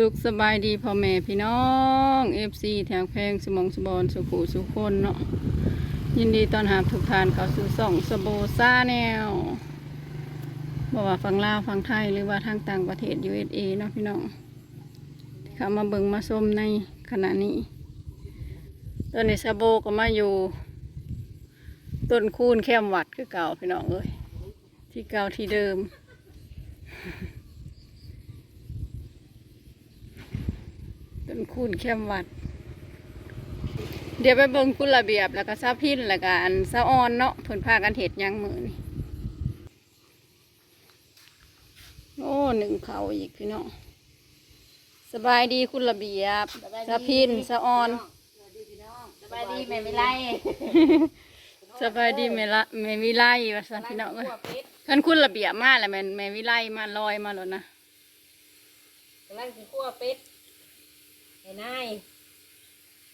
สุขสบายดีพ่อแม่พี่น้อง FC แถวแพงสมองสบอนสุขุสุขคนเนาะยินดีตอนรับทุกทานเข้าสู่ส่องสโบซ่าแนวบอกว่าฟังลาวฟังไทยหรือว่าทางต่างประเทศ USA เนาะพี่น้องที่เขามาเบิงมาชมในขณะนี้ ตอนนี้ซาโบก็มาอยู่ ต้นคูนแคมวัดคือเก่าพี่น้องเอ้ยที่เก่าที่เดิม ต้นคูนเข้มวัด เดี๋ยวไปเบิ่งคุณระเบียบแล้วก็ซาพินแล้วก็อันซาออนเนาะเพิ่นพากันเห็ดหยังมือนี่โอ้หนึ่งเขาอีกพี่น้องสบายดีคุณระเบียบซาพินซาออนสบายดีแม่ไม่ไล่สบายดีแม่ละแม่วิไลว่าซั่นพี่น้องเอ้ยท่านคุณระเบียบมาแล้วแม่แม่วิไลมาลอยมาแล้วนะกำลังกินขั้วเป็ด ให้นาย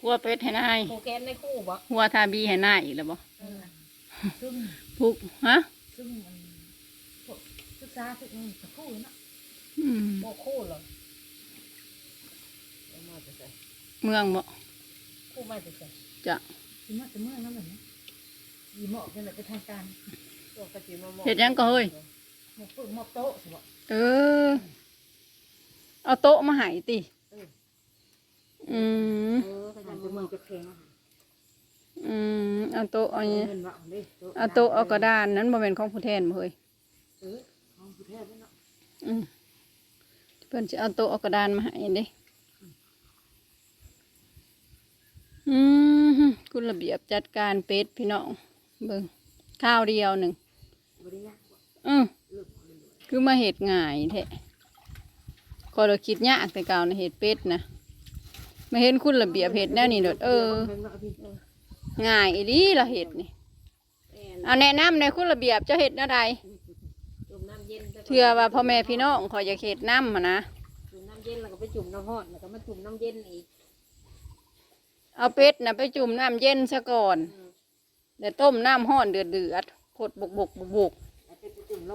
กลัวเป็ดให้นายผูแคนในคู่บ่หัวทาบีให้นายอีกแล้วบ่ซึ่งพุกฮะ ซึ่งมันพวกศึกษาศึกมันกับคู่เนาะอืมโบคู่เหรอเอามาจะใส่เมืองบ่คู่มาจะใส่จะสิมาจะเมื่อนั่นแหละนะยีหมอกนี่แหละเป็นทางการตัวกระจิมมเห็ดหยังก็เฮ้ยหมอกฝึกหมอกโต๊ะสิบอกเออ เอาโต๊ะมาใหายติ อืมเออทางจะเมืองจะแพงอืมเอาโต๊ะเอาเนี้ยเงินว่าดิเอาโต๊ะเอากระดานนั้นบ่เป็นของผู้แทนบ่เฮ้ยเออของประเทศนี่เนาะอืมเพิ่นสิเอาโต๊ะเอากระดานมาให้เด้อืมคุณระเบียบจัดการเป็ดพี่น้องเบิ่งข้าวเดียวหนึ่งบริยากอือคือมาเห็ดง่ายแท้ก็เราคิดยากแต่เก่าในะเห็ดเป็ดนะ มาเห็นคุณระเบียบเห็ดแนวนี้โดดเออ ง่ายอีดีเราเห็ดนี่เอาแนะนำในคุณระเบียบเจะเห็ดอะไรจุ่มน้ำเย็นเชื่อว่าพ่อแม่พี่น้องขอยอยากเห็ดน้ำมานะจุ่มน้ำเย็นแล้วก็ไปจุ่มน้ำร้อนแล้วก็มาจุ่มน้ำเย็นอีก เอาเป็ดนะไปจุ่มน้ำเย็นซะก่อนเดี๋ยวต้มน้ำห้อนเดือดเดือดๆขดบกบกบกบก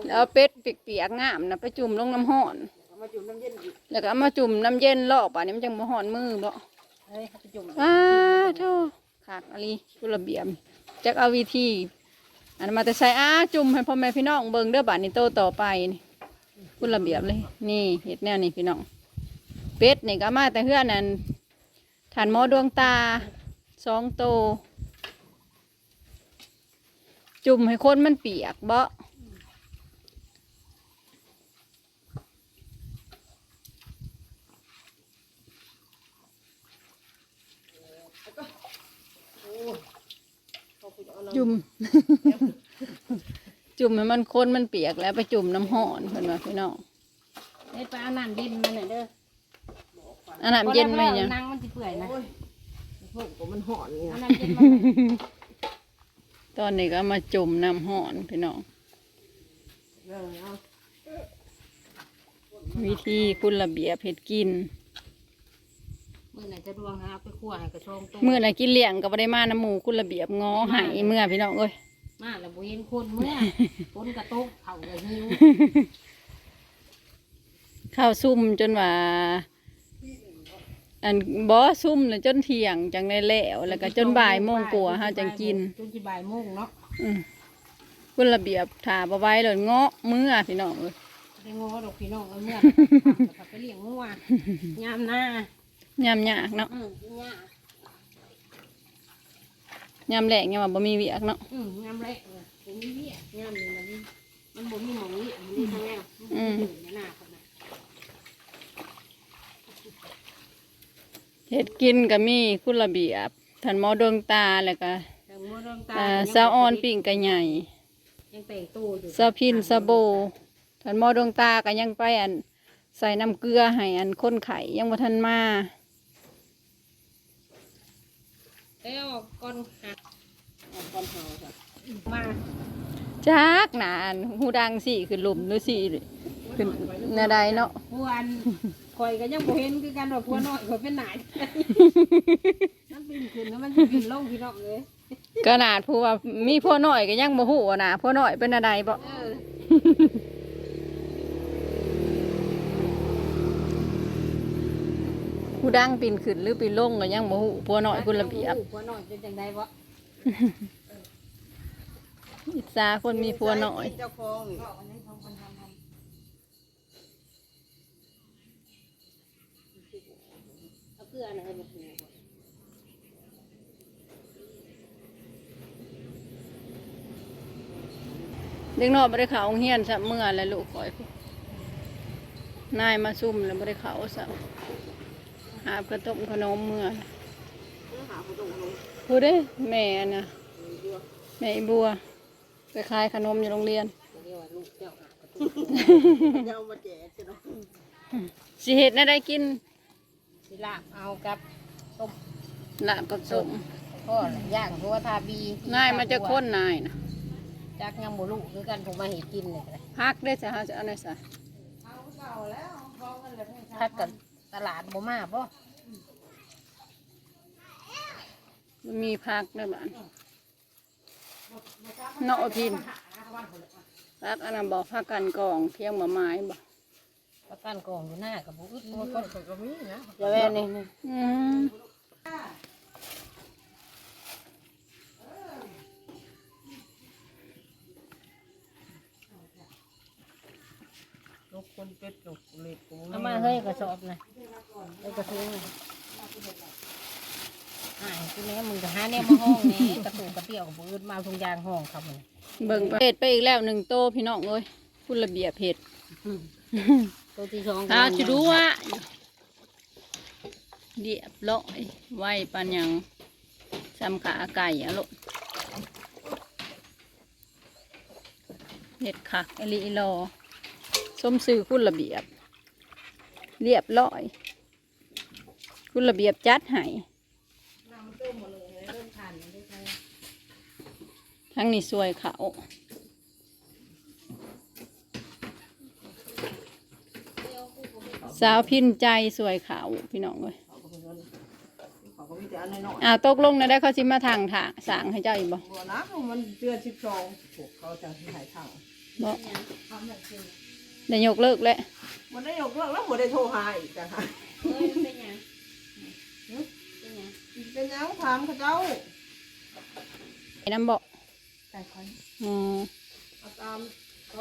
แล้วเอาเป็ดเปียกๆงามนะไปจุ่มลงน้ำห้อน มาจุ่มน้ำเย็นอีกแล้วก็เอามาจุ่มน้ำเย็นรอบป่านนี้มันจังบ่ห้อนมือบ่เฮ้ยไปจุ่มว้าโธ่ขาดอะไรคุณระเบียบจักเอาวิธีอันมาแต่ใส่อ้าจุ่มให้พ่อแม่พี่น้องเบิ่งเด้อบาดนี้โตต่อไปนี่คุณระเบียบเลย นี่เห็ดแนวนี้พี่น้องเป็ดนี่ก็มาแต่เฮือนนั่นฐานหมอดวงตาสองโต จุ่มให้คนมันเปียกบ่ จุ่ม จุ่มให้มันคนมันเปียกแล้วไปจุ่มน้ำห้อนเพิ่นว่าพี่น้องเฮ้ยไปเอาน้ำเย็นมาหน่อยเด้ออันน้ำเย็นไหมเนี่ยนั่งมันจะเปื่อยนะพวกผมมันห่อนเนี่ยเอาน้ำเย็นมาหน่อยตอนนี้ก็มาจุ่มน้ำห้อนพี่น้องเออเอาวิธีคุณระเบียบเห็ดกิน มื่อไหนจะดวงหาไปคั่วให้กระชงตัวเมื่อไหร่กินเลี้ยงก็บ่ได้มาน้ำหมูคุณระเบียบงอใหายเมื่อพี่น้องเอ้ยมาแล้วบ่เห็นคนเมื่อฝนกระตกเข่าก็หิวข้าวซุ่มจนว่า อันบ่ซุ่มเลยจนเที่ยงจังได้แล้วแล้วก็จนบ่ายโมงกว่าเฮาจังกินจนสิบ่ายโมงเนาะอืมคุณระเบียบถาบ่ไหว้เลยเงาะเมื่อพี่น้องเอ้ยได้งอดอกพี่น้องเอาเมื่อขับไปเลี้ยงงัวยามหน้า ยามยากเนาะอืมย่ายามแรกยังว่าบ่มีเวียกเนาะอืมยามแรกเลยผมมีเวียยามนี้มันมีมันบ่มีหมองนี้มันมีทางแนวมันบ่มีถึงหน้าคนน่ะเฮ็ดกินก็มีคุณระเบียบท่านหมอดวงตาแล้วก็แต่มัวดวงตาอ่าสาวออนปิ่งกะใหญ่ยังแต่งตู้อยู่สาวพินสาวโบท่านหมอดวงตาก็ยังไปอันใส่น้ำเกลือให้อันคนไข้ยังบ่ทันมา แล้วก้อนหักก้อนเห่าจ้ะมาจักหนาอันหูดังสิขึ้นหลุมหรือสิขึ้นแนาใดเนาะพวนข่อยก็ยังบ่เห็นคือกันว่าพัวน้อยข่อยเป็นหนายนั่นบินขึ้นแล้วมันสิบินลงพี่น้องเลยขนาดผู้ว่ามีพ่อน้อยก็ยังบ่ฮู้ว่าน่ะพ่อน้อยเป็นอะไรบ่ เออ ผู้ดังปีนขึ้นหรือปีนลงก็ยังบ่ฮู้ผัวน้อยคุณระเบียบผัวน้อยเป็นจังไดบ่อิจฉาคนมีผัวน้อยเจ้าของนี่เอาเกลือน่ะให้มันถูกเด็กน้อยบ่ได้เข้าโรงเรียนซะเมื่อแล้วลูกข่อย นายมาซุ่มแล้วบ่ได้เข้าซะ หาบกระต้มขนมเมื่อหาผู้ตรงลงผู้เด้แม่น่ะแม่อีบัวไปขายขนมอยู่โรงเรียนเรียกว่าลูกเจ้าหากระตุ้เจ้ามาแจกกันเนาะสิเฮ็ดแน่ได้กินสิลาบเอากับต้มละกับส้มพ่อน่ะย่างหัวทาบีนายมาจะคนนายน่ะจักยังบ่รู้คือกันผมมาเห็นกินเลยก็ได้พักได้ซะเฮาจะเอาได้ซะพักกัน ตลาดบ่มาบ่มันมีพักได้บ้านเนาะพินพักอันนั้นบอกพักกันกองเที่ยงมาไม้บ่ประกันกองอยู่หน้ากับบ่อึดมัมันนก็ก็ก็มีนะอย่าแว่นี่นี่อืม กคนเป็ดลูกเล็กกูเอามาเฮ้ยกระสอบนะเฮ้ยกระทุงนะอ่าทีนี้มึงจะหาแนวมาห้องนี้กระตูกกระเตี้ยวกับบ่อึดมาเอาทุงยางห้องครับมึงเบิ่งเห็ดไปอีกแล้วหนึ่งโตพี่น้องเอ้ยคุณระเบียบเห็ดตัวที่สองถ้าจะดูว่าเรียบร้อยไว้ปันหยังซ้ำขาไก่อะลูกเห็ดคักอหลีรอ ส้มซื้อคุณระเบียบ เรียบร้อย คุณระเบียบจัดให้ทั้งนี้สวยเขาสาวพินใจสวยขาวพี่น้องเลยเขาก็มีแต่อันน้อยอ่าตกลงนะได้เขาสิมาทางถางสางให้เจ้าอีกบ่ๆบัวนะมันเดือนสิบสองพวกเขาจะหายทางบ่ ได้ยกเลิกแล้วมันได้ยกเลิกแล้วบัวได้โทรหาอีกจ้ะค่ะเฮ้ยมันเป็นหยังเป็นหยังเป็นยังถามเขาเจ้าไอ้น้ำบ่ใส่คอยอืมเอาตาม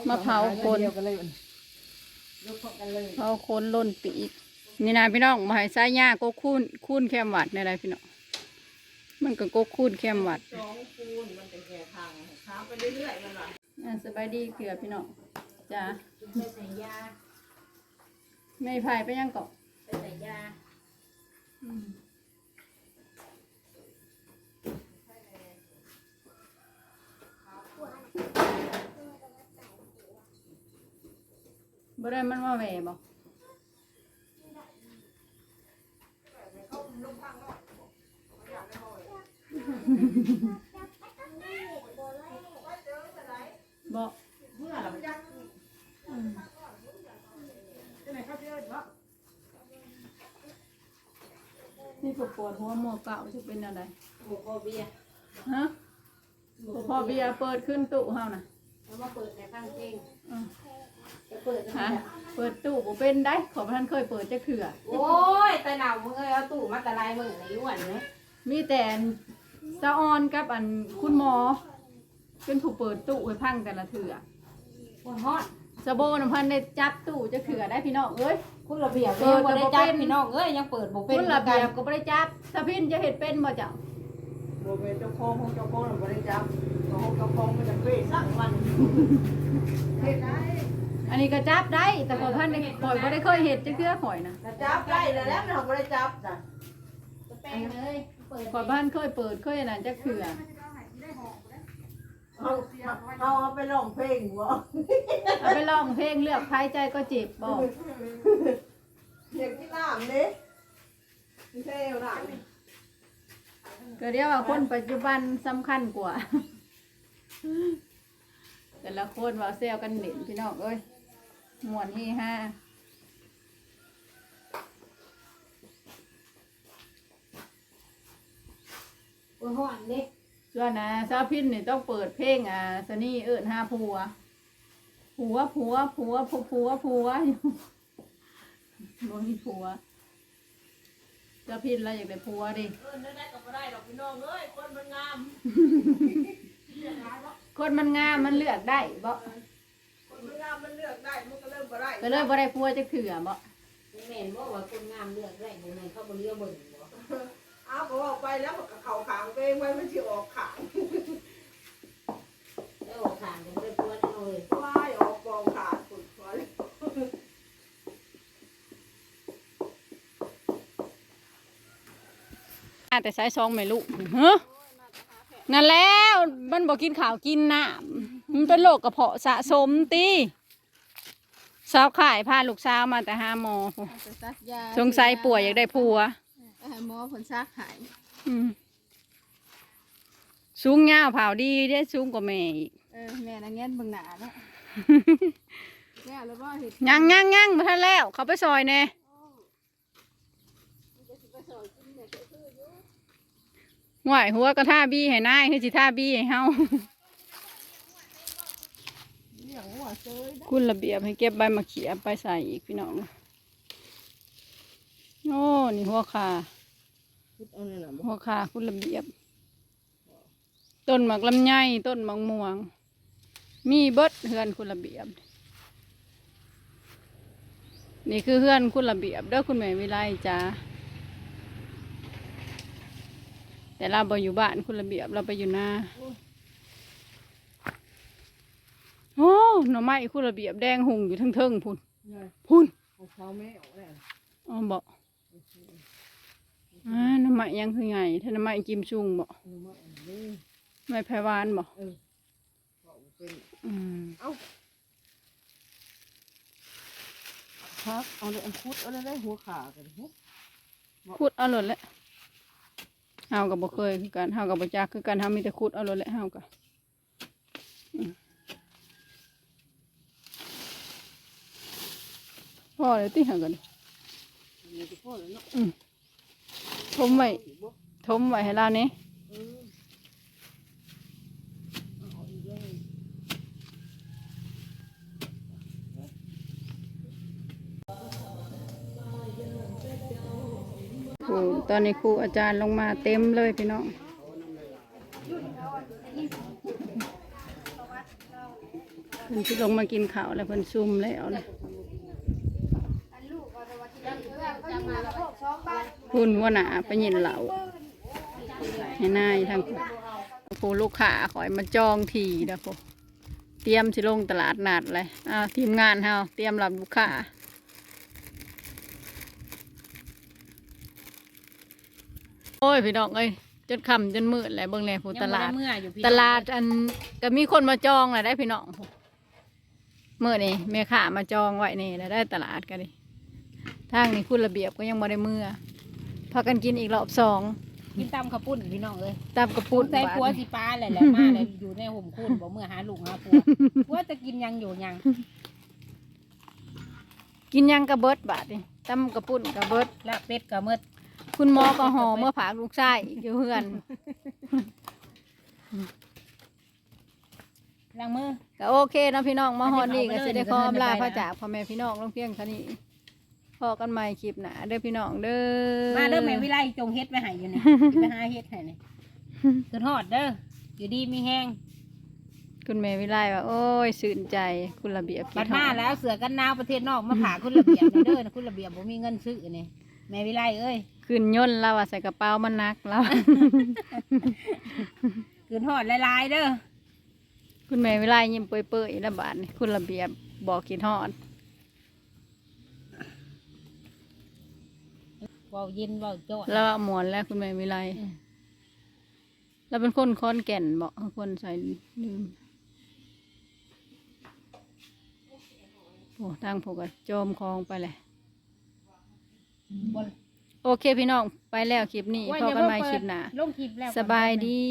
มะพร้าวคน เดียวกันเลยมันยกพร้อมกันเลยเขาคนล่นปีกนี่นะพี่น้องมาให้สายยาก็คูนคูนแคมวัดนี่ไรพี่น้องมันก็ก็คูนแคมวัดสองคูณมันจะแก่ทางถามไปเรื่อยๆมันล่ะอ่าสบายดีเกลือพี่น้อง จ้าไปใส่ยาไม่ไผ่ไปยังเกาะไปใส่ยาบ่ได้มันมาแหวบ่บ่เมื่อเราไปจัก นี่ก็ปวดหัวหมอเก่าจะเป็นอะไรหมูโคเบียร์ฮะพอเบียร์เปิดขึ้นตู้เฮาน่ะเอามาเปิดในฟังเพลงอ่าจะเปิดฮะเปิดตู้บ่เป็นได้ขอพระท่านเคยเปิดจะเขื่อโอ้ยแต่หนาวมึงเอ้ยเอาตู้มาแต่ลายมือในอ้วนเนี่ยมีแต่สะออนกับอันคุณหมอเป็นผู้เปิดตู้ให้พังแต่ละเถื่อปวดฮอดสะโบนำพันได้จับตู้จะเขื่อได้พี่น้องเอ้ย คุณระเบียบเปิเปิดดแต่บ่บ่ได้จับเป็นพี่น้องเอ้ยยังเปิดบ่เป็นคุณระเบียบก็บ่ได้จับสะพินจะเห็ดเป็นบ่เจ้าโรเบิร์ตเจ้าของของเจ้าของเราบริจาคของเจ้าของมันจะเป้สักวันเฮ็ดได้อันนี้ก็จับได้ แต่ขอพันได้ข่อยบ่ได้เคยเห็ดจะเขื่อข่อยนะแต่จับได้แล้วแล้วเราบริจาคจ้ะแป้งเลยเปิดขอยบ้านเคยเปิดเคยอันนั้นจะเขื่อ เอาเอาเอาไปร้องเพลงบ่เอาไปร้องเพลงเลือกภายใจก็เจ็บบ่เด็กที่น้ำนี่ไม่ใช่เอาน้ำก็เรียกว่าคนปัจจุบันสำคัญกว่า แต่ละคนว่าเซลกันเด่นพี่น้องเอ้ยหมวนที่ห้าปวดฮอดเด้ ส่วนนะซาพินนี่ต้องเปิดเพลงอ่าสนี่เอิญห้าผัว ผัวผัวผัวผัวผัวผัวอยู่บ่มีผัวจะพินแล้วอยากได้ผัวดิเออนั่นได้ก็บ่ได้ดอกพี่น้องเอ้ยคนมันงามคนมันงามมันเลือกได้บ่คนมันงามมันเลือกได้มันก็เริ่มบ่ได้ก็เลยบ่ได้ผัวจักเถื่อบ่แม่นบ่ว่าคนงามเลือกได้บ่แม่นเขาบ่เลี้ยวเบิ่งบ่ เอาก็ว่าไปแล้วมันก็เข้าขางตัวเองไว้มันสิออกขางแล้วออกทางกันได้ปวดเอาเลยว้ายออกกองขาดสุดพอเลยอ่าแต่สายซองไม่รู้เฮ้อนั่นแล้วมันบอกกินข้าวกินน้ำมันเป็นโรคกระเพาะสะสมตีสาวขายพาลูกสาวมาแต่หาหมอพู้ไปซักยาสงสัยป่วยอยากได้ผัวไป หาหมอผลซักหายอืมสูงยาวเผาดีได้สูงกว่าแม่อีก เออแม่นังเงี้ยเบิ่งหนาแล้วแล้วแล้วว่าเห็ดยังยังยังมาทันแล้ว เขาไปซอยแน่ห่วยหัวก็ท่าบี้ให้นายคือสิท่าบี้ให้เฮาเรื่องหัวเซยนะคุณระเบียบให้เก็บใบมะเขียไปใส่อีกพี่น้อง โอ้นี่หัวขา พุดเอานั่นน่ะหัวขาคุณระเบียบ ต้นหมากลำไยต้นหมากม่วง มีเบิดเฮือนคุณระเบียบ นี่คือเฮือนคุณระเบียบเด้อคุณแม่วิไลจ้าแต่เราบ่อยู่บ้านคุณระเบียบเราไปอยู่นาโอ้หน่อไม้คุณระเบียบแดงหุงอยู่ทั้งเทิงพุ่นเนี่ยพุ่นเอาเขาแม่ออกแล้ว อ๋อบอก อ่าหน้ำไม้ยังคือไงถ้าน้ำไม้กิมซุงบอกเอามาอันนี้ไม้ไผ่หวานบอกเออเอาเป็นอืมครับเอาเลยอันคุดเอาเลยได้หัวขากันเฮ้ยขุดเอาหลดแหละเฮากับบ่เคยคือกันเฮากับบ่จักคือกันเฮามีแต่ขุดเอาหลดแหละเฮากับพอเลยติหากันมีที่พ่อเลยเนาะ ทมไว้ทมไว้ให้เรานี่เออเอาอีกเลยครูตอนนี้ครูอาจารย์ลงมาเต็มเลยพี่น้องเพิ่นลงมากินข้าวแล้วเพิ่นซุ่มแล้วนะ คุณว่าหนาไปยินเหล่าให้นายทางผู้ลูกค้าขอยมาจองทีนะพวกเตรียมสิลงตลาดนัดเลยอ้าวทีมงานเฮาเตรียมรับลูกค้าโอ้ยพี่น้องเอ้ยจนค่ำจนมืดแล้วเบิ่งแลผู้ตลาดยังบ่ไเมื่ออยู่พี่ตลาดอันก็มีคนมาจองแหละได้พี่น้องเมื่อนี่แม่ค้ามาจองไว้นี่แล้วได้ตลาดกันดิทางนี้คุณระเบียบก็ยังบ่ได้เมื่อ พากันกินอีกรอบสองกินตำข้าวปุ้นพี่น้องเอ้ยตามกระปุพูกดใส่ผัวสิป้าแหละแหละมาเลยอยู่ในห่มคุณบ่เมื่อหาลูกหาผัวผัวจะกินยังอยู่ยังกินหยังกระเบิดบาดนี่ตำกระปุ้นกระเบิดและเป็ดก็หมืดคุณหมอก็หอเมื่อผากลูกชายอยู่เฮือนล้างมือ ก็โอเคเนาะพี่น้องมาฮอดนี่อัก็นนี้สิได้เอาขไปอเลยอำลาเดี๋ยวพระจะไปนะจากพ่อแม่พี่น้องลงเพียงเท่านี้ พอกันใหม่คลิปหน้าเด้อพี่น้องเด้อมาเด้อแม่วิไลจงเฮ็ดไปให้อยู่นี่ไปหาเฮ็ดให้นี่ขึ้นฮอดเด้ออยู่ดีมีแห้งคุณแม่วิไลว่าโอ้ยสื่นใจคุณระเบียบบัดทอมาแล้วเสือกันหนาวประเทศนอกมาผ่าคุณระเบียบนี่เด้อนะคุณระเบียบบ่มีเงินซื้อนี่แม่วิไลเอ้ยขึ้นย่นเราอะใส่กระเป๋ามันนักแล้วขึ้นฮอดหลายๆเด้อคุณแม่วิไลยิ้มเปื่อยๆแล้วบาดนี่คุณระเบียบบอกกินฮอด เว้าเย็นเว้าจ้อยแล้วหมวนแล้วคุณแม่วิไลอืมเราเป็นคนคอนแก่นบอกคนใส่ลืมโอ้ทางผูกกับโจมคลองไปเลย บ่โอเคพี่น้องไปแล้วคลิปนี้โอ้ยพออย่ากันเพิ่งใหม่เปิดคลิปหน้า ลงคลิปแล้ว สบายดี